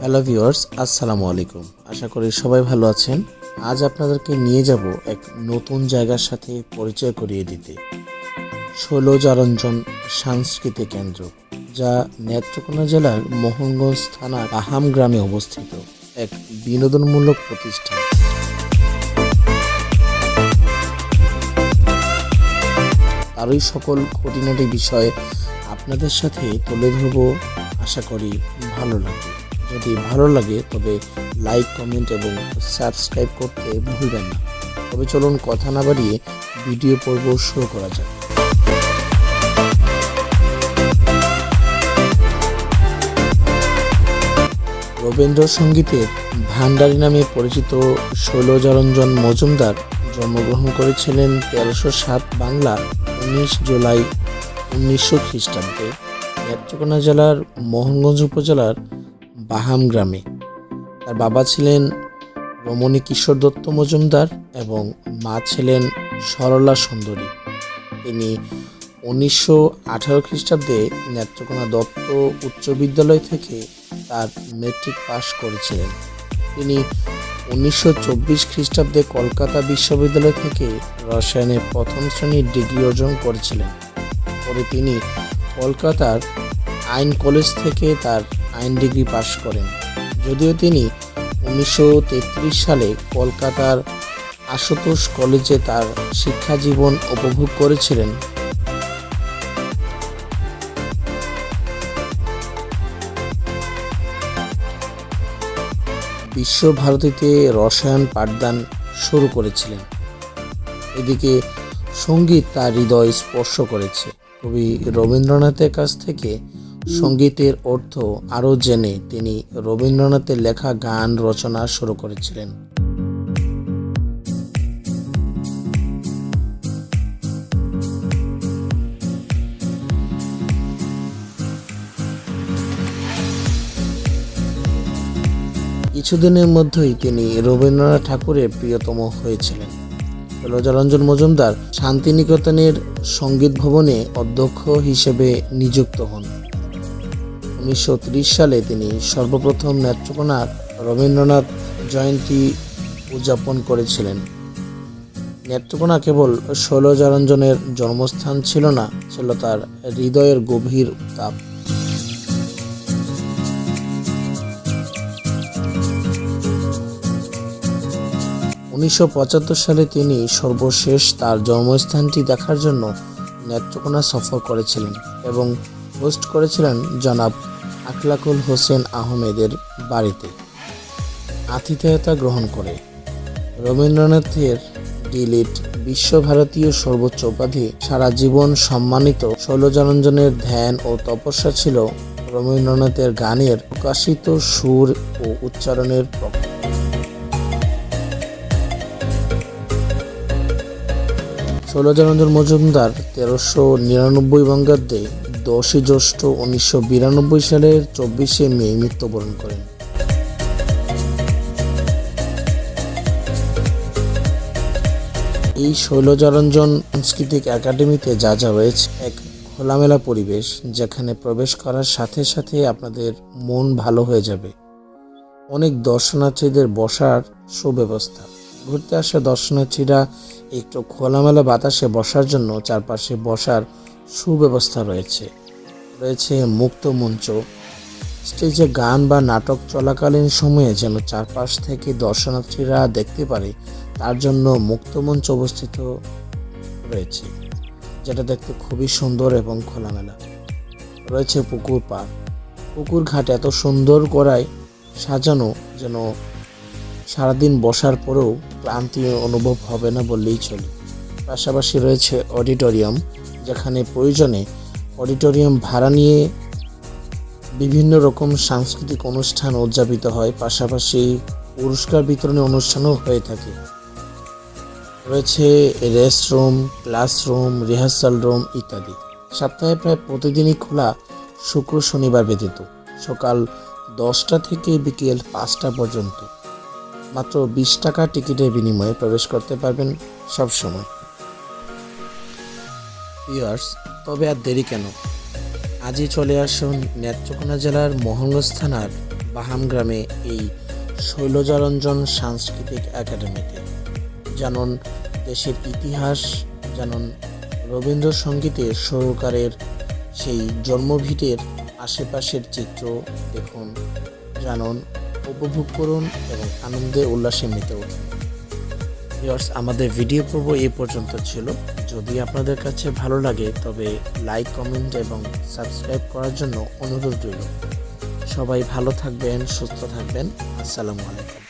Hello viewers আসসালামু আলাইকুম। আশা করি সবাই ভালো আছেন। আজ আপনাদেরকে নিয়ে যাব এক নতুন জায়গার সাথে পরিচয় করিয়ে দিতে। ষোলজারঞ্জন সাংস্কৃতিক কেন্দ্র, যা নেত্রকোনা জেলার মোহনগঞ্জ থানার আহাম গ্রামে অবস্থিত এক বিনোদনমূলক প্রতিষ্ঠান। তারই সকল খুঁটিনাটি বিষয় আপনাদের সাথে তুলে ধরবো আশা করি ভালো লাগবে। যদি ভালো লাগে, তবে লাইক কমেন্ট এবং সাবস্ক্রাইব করতে ভুলবেন না। তবে চলুন কথা না বাড়িয়ে ভিডিও পর্ব শুরু করা যাক। রবীন্দ্রসঙ্গীতের ভান্ডারী নামে পরিচিত শৈলজারঞ্জন মজুমদার জন্মগ্রহণ করেছিলেন তেরোশো সাত বাংলা উনিশ জুলাই উনিশশো খ্রিস্টাব্দে। নেত্রকোনা জেলার মোহনগঞ্জ উপজেলার বাহাম গ্রামে। তার বাবা ছিলেন রমণী কিশোর দত্ত মজুমদার এবং মা ছিলেন সরলা সুন্দরী। তিনি উনিশশো আঠারো খ্রিস্টাব্দে নেত্রকোনা দত্ত উচ্চ বিদ্যালয় থেকে তার মেট্রিক পাশ করেছিলেন। তিনি উনিশশো চব্বিশ খ্রিস্টাব্দে কলকাতা বিশ্ববিদ্যালয় থেকে রসায়নে প্রথম শ্রেণির ডিগ্রি অর্জন করেছিলেন। পরে তিনি কলকাতার আইন কলেজ থেকে তার আইন ডিগ্রি পাশ করেন। যদিও তিনি উনিশশো তেত্রিশ সালে কলকাতার আশুতোষ কলেজে তার শিক্ষা জীবন উপভোগ করেছিলেন। বিশ্বভারতীতে রসায়ন পাঠদান শুরু করেছিলেন। এদিকে সংগীত তার হৃদয় স্পর্শ করেছে। কবি রবীন্দ্রনাথের কাছ থেকে সঙ্গীতের অর্থ আরও জেনে তিনি রবীন্দ্রনাথের লেখা গান রচনা শুরু করেছিলেন। কিছুদিনের মধ্যেই তিনি রবীন্দ্রনাথ ঠাকুরের প্রিয়তম হয়েছিলেন। রোজারঞ্জন মজুমদার শান্তিনিকেতনের সংগীত ভবনে অধ্যক্ষ হিসেবে নিযুক্ত হন। উনিশশো সালে তিনি সর্বপ্রথম নেত্রকোনার রবীন্দ্রনাথ জয়ন্তী উদযাপন করেছিলেন। নেত্রকোনা কেবল শৈলজারঞ্জনের জন্মস্থান ছিল না, ছিল তার হৃদয়ের গভীর উত্তাপ। উনিশশো সালে তিনি সর্বশেষ তার জন্মস্থানটি দেখার জন্য নেত্রকোনা সফর করেছিলেন এবং হোস্ট করেছিলেন জনাব আখলাকুল হোসেন আহমেদের বাড়িতে আতিথেয়তা গ্রহণ করে রবীন্দ্রনাথের ডিলিট বিশ্বভারতীয় সর্বোচ্চ উপাধি। সারা জীবন সম্মানিত শৈলজারঞ্জনের ধ্যান ও তপস্যা ছিল রবীন্দ্রনাথের গানের প্রকাশিত সুর ও উচ্চারণের প্রকাশ ষোলজানন্দন মজুমদার তেরোশো নিরানব্বই বঙ্গাব্দে দশই জ্যৈষ্ঠ উনিশশো বিরানব্বই সালের চব্বিশে মে মৃত্যুবরণ করেন। এই শৈলজারঞ্জন সাংস্কৃতিক একাডেমিতে যা যা রয়েছে, এক খোলামেলা পরিবেশ যেখানে প্রবেশ করার সাথে সাথে আপনাদের মন ভালো হয়ে যাবে। অনেক দর্শনার্থীদের বসার সুব্যবস্থা। ঘুরতে আসা দর্শনার্থীরা একটু খোলামেলা বাতাসে বসার জন্য চারপাশে বসার সুব্যবস্থা রয়েছে। রয়েছে মুক্ত মঞ্চ। স্টেজে গান বা নাটক চলাকালীন সময়ে যেন চারপাশ থেকে দর্শনার্থীরা দেখতে পারে, তার জন্য মুক্ত মঞ্চ অবস্থিত রয়েছে, যেটা দেখতে খুবই সুন্দর এবং খোলামেলা। রয়েছে পুকুর পাড়। পুকুর ঘাট এত সুন্দর করায় সাজানো যেন সারাদিন বসার পরেও ক্লান্তি অনুভব হবে না বললেই চলে। পাশাপাশি রয়েছে অডিটোরিয়াম। যেখানে প্রয়োজনে অডিটোরিয়াম ভাড়া নিয়ে বিভিন্ন রকম সাংস্কৃতিক অনুষ্ঠান উদযাপিত হয়, পাশাপাশি পুরস্কার বিতরণী অনুষ্ঠানও হয়ে থাকে। রয়েছে রেস্টরুম, ক্লাসরুম, রিহার্সাল রুম ইত্যাদি। সপ্তাহে প্রায় প্রতিদিনই খোলা শুক্র শনিবার ব্যতীত। সকাল দশটা থেকে বিকেল পাঁচটা পর্যন্ত। মাত্র বিশ টাকা টিকিটের বিনিময়ে প্রবেশ করতে পারবেন সব সময় ইয়ার্স তবে আর দেরি কেন? আজই চলে আসুন নেত্রকোনা জেলার মোহনগঞ্জ থানার বাহাম গ্রামে এই শৈলজারঞ্জন সাংস্কৃতিক একাডেমিতে। জানুন দেশের ইতিহাস, জানুন রবীন্দ্রসঙ্গীতের সরকারের সেই জন্মভিটের আশেপাশের চিত্র দেখুন। জানুন, উপভোগ করুন এবং আনন্দে উল্লাসে মেতে উঠুন। ভিউয়ার্স আমাদের ভিডিও পর্ব এ পর্যন্ত ছিল। যদি আপনাদের কাছে ভালো লাগে, তবে লাইক কমেন্ট এবং সাবস্ক্রাইব করার জন্য অনুরোধ রইল। সবাই ভালো থাকবেন, সুস্থ থাকবেন। আসসালামু আলাইকুম।